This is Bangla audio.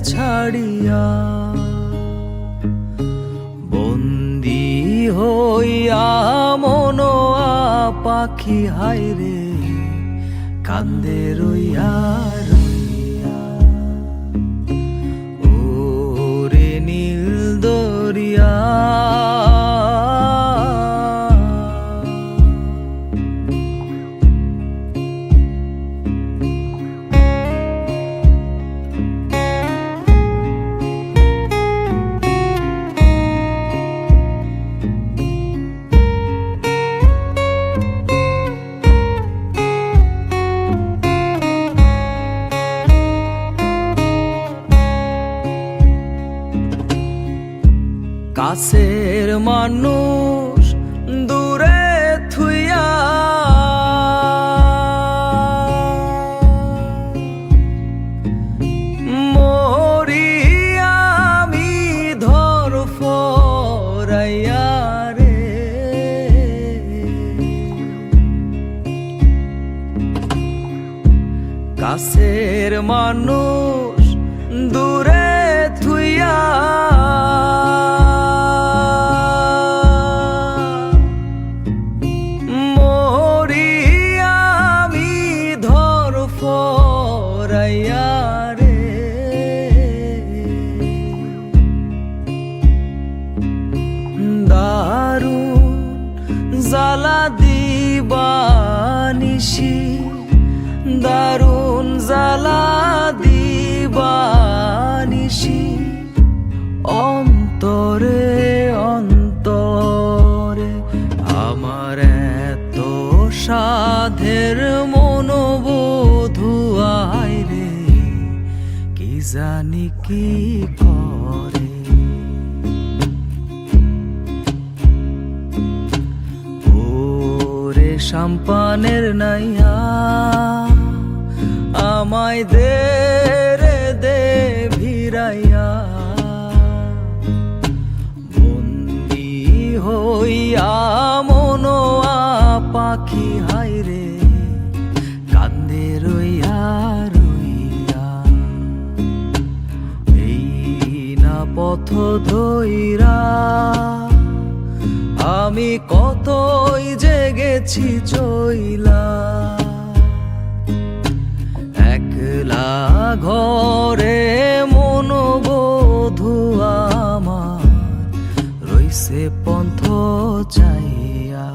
ছাড়িয়া বন্দি হইয়া মনোয়া পাখি হাইরে কান্দে রইয়া রইয়া কাছের মানুষ দূরে থুইয়া রে। কাছের মানুষ দূরে থুইয়া জ্বালা দিবানিসি দারুণ জ্বালা দিবানিসি অন্তরে অন্তরে আমার এত সাধের মনোবোধুয়াই রে, কি জানি কি করে সাম্পানের নাইয়া আমায় দে রে, দে ভিড়াইয়া। বন্দি হইয়া মনোয়া পাখি হাইরে কান্দে রইয়া রইয়া। এই না পথ ধইরা আমি কতই জেগেছি চইলা। একলা ঘরে মনোবোধ আমার রইছে পন্থ চাইয়া।